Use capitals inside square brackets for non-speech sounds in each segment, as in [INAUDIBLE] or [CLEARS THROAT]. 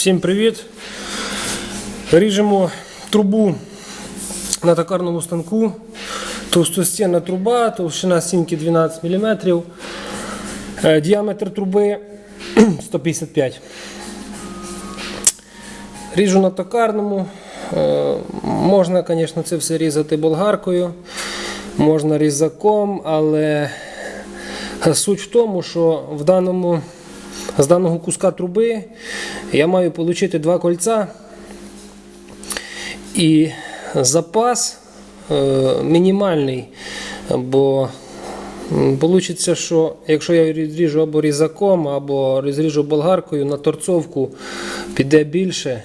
Всім привіт! Ріжемо трубу на токарному станку. Товстостінна труба, товщина стінки 12 мм, діаметр труби [CLEARS THROAT] 155 Ріжу на токарному. Е, Можна, звісно, це все різати болгаркою, можна різаком, але суть в тому, що в даному, з даного куска труби я маю отримати два кольця і запас е, мінімальний, бо Получиться, що якщо я ріжу або різаком, або розріжу болгаркою, на торцовку піде більше,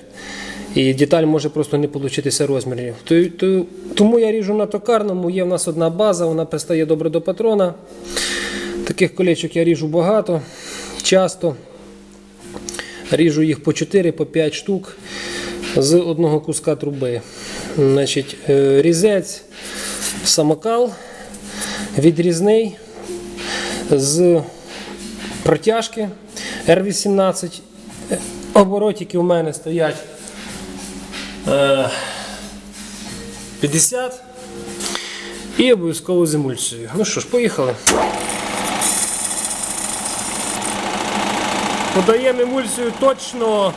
і деталь може просто не получитися розмірів. То- то- Тому я ріжу на токарному, є в нас одна база, вона пристає добре до патрона. Таких колечок я ріжу багато, часто. Ріжу їх по 4 по 5 штук з одного куска труби. Значить, е, різець самокал відрізний з протяжки R18. Оборотики у мене стоять е, 50 і обов'язково з емульсією. Ну що ж, поїхали. Подаємо емульсію точно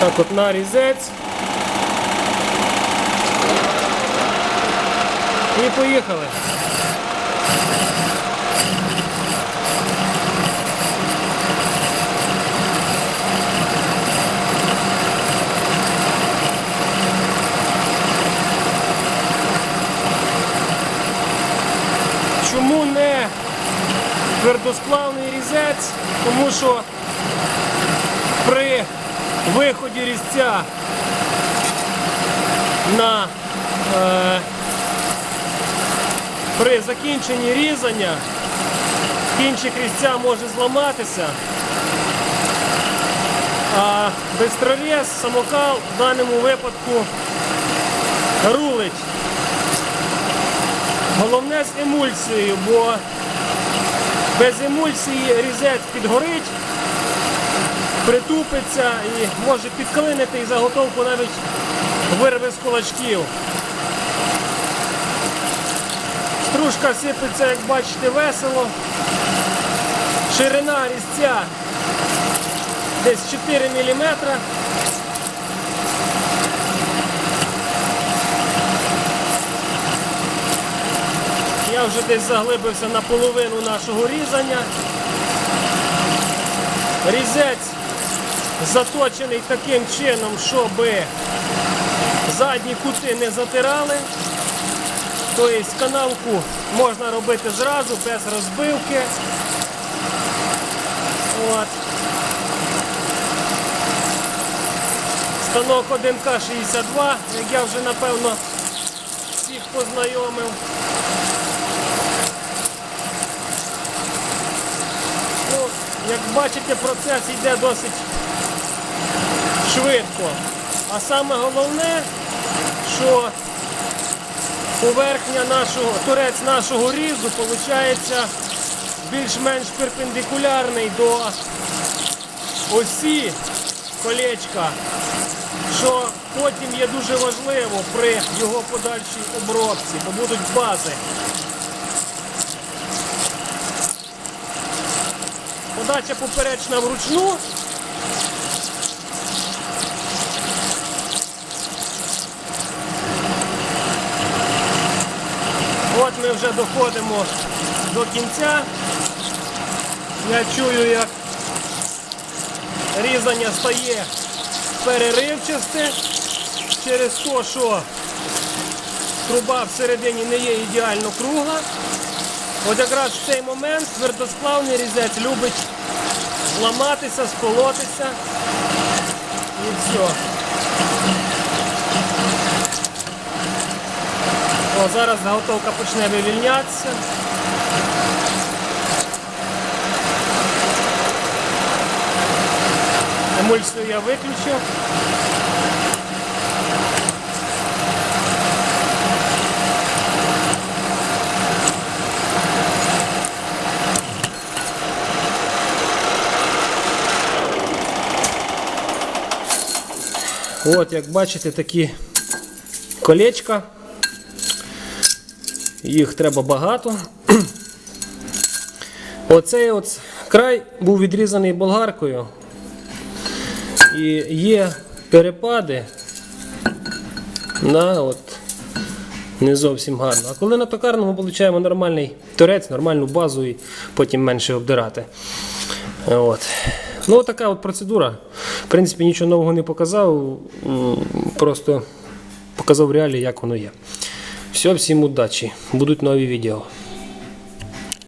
так от на різець. І поїхали. Чому не твердосплавний різець? Тому що при виході різця на е, при закінченні різання кінчик різця може зламатися, а бистроріз, самокал в даному випадку рулить. Головне з емульсією, бо без емульсії різець підгорить, притупиться і може підклинити і заготовку навіть вирве з кулачків. Стружка сипеться, як бачите, весело. Ширина різця десь 4 мм. Я вже десь заглибився на половину нашого різання. Різець заточений таким чином, щоб задні кути не затирали. Тобто канавку можна робити зразу, без розбивки. От. Станок 1К62, як я вже напевно всіх познайомив. Ну, як бачите, процес йде досить швидко. А саме головне, що поверхня нашого, торець нашого різу виходить більш-менш перпендикулярний до осі колечка, що потім є дуже важливо при його подальшій обробці, бо будуть бази. Подача поперечна вручну. От ми вже доходимо до кінця. Я чую, як різання стає переривчасте через те, що труба всередині не є ідеально кругла. От якраз в цей момент твердосплавний різець любить зламатися, сколотися і все. О, зараз заготовка почне вивільнятися. Емульсію я виключив. От, як бачите, такі колечка. Їх треба багато. [CLEARS THROAT] Оцей от край був відрізаний болгаркою. І є перепади. На, от, не зовсім гарно. А коли на токарному отримуємо нормальний торець, нормальну базу і потім менше обдирати. От. Ну, така от процедура. В принципі, нічого нового не показав, просто показав реалі, як воно є. Все, всім удачі. Будуть нові відео.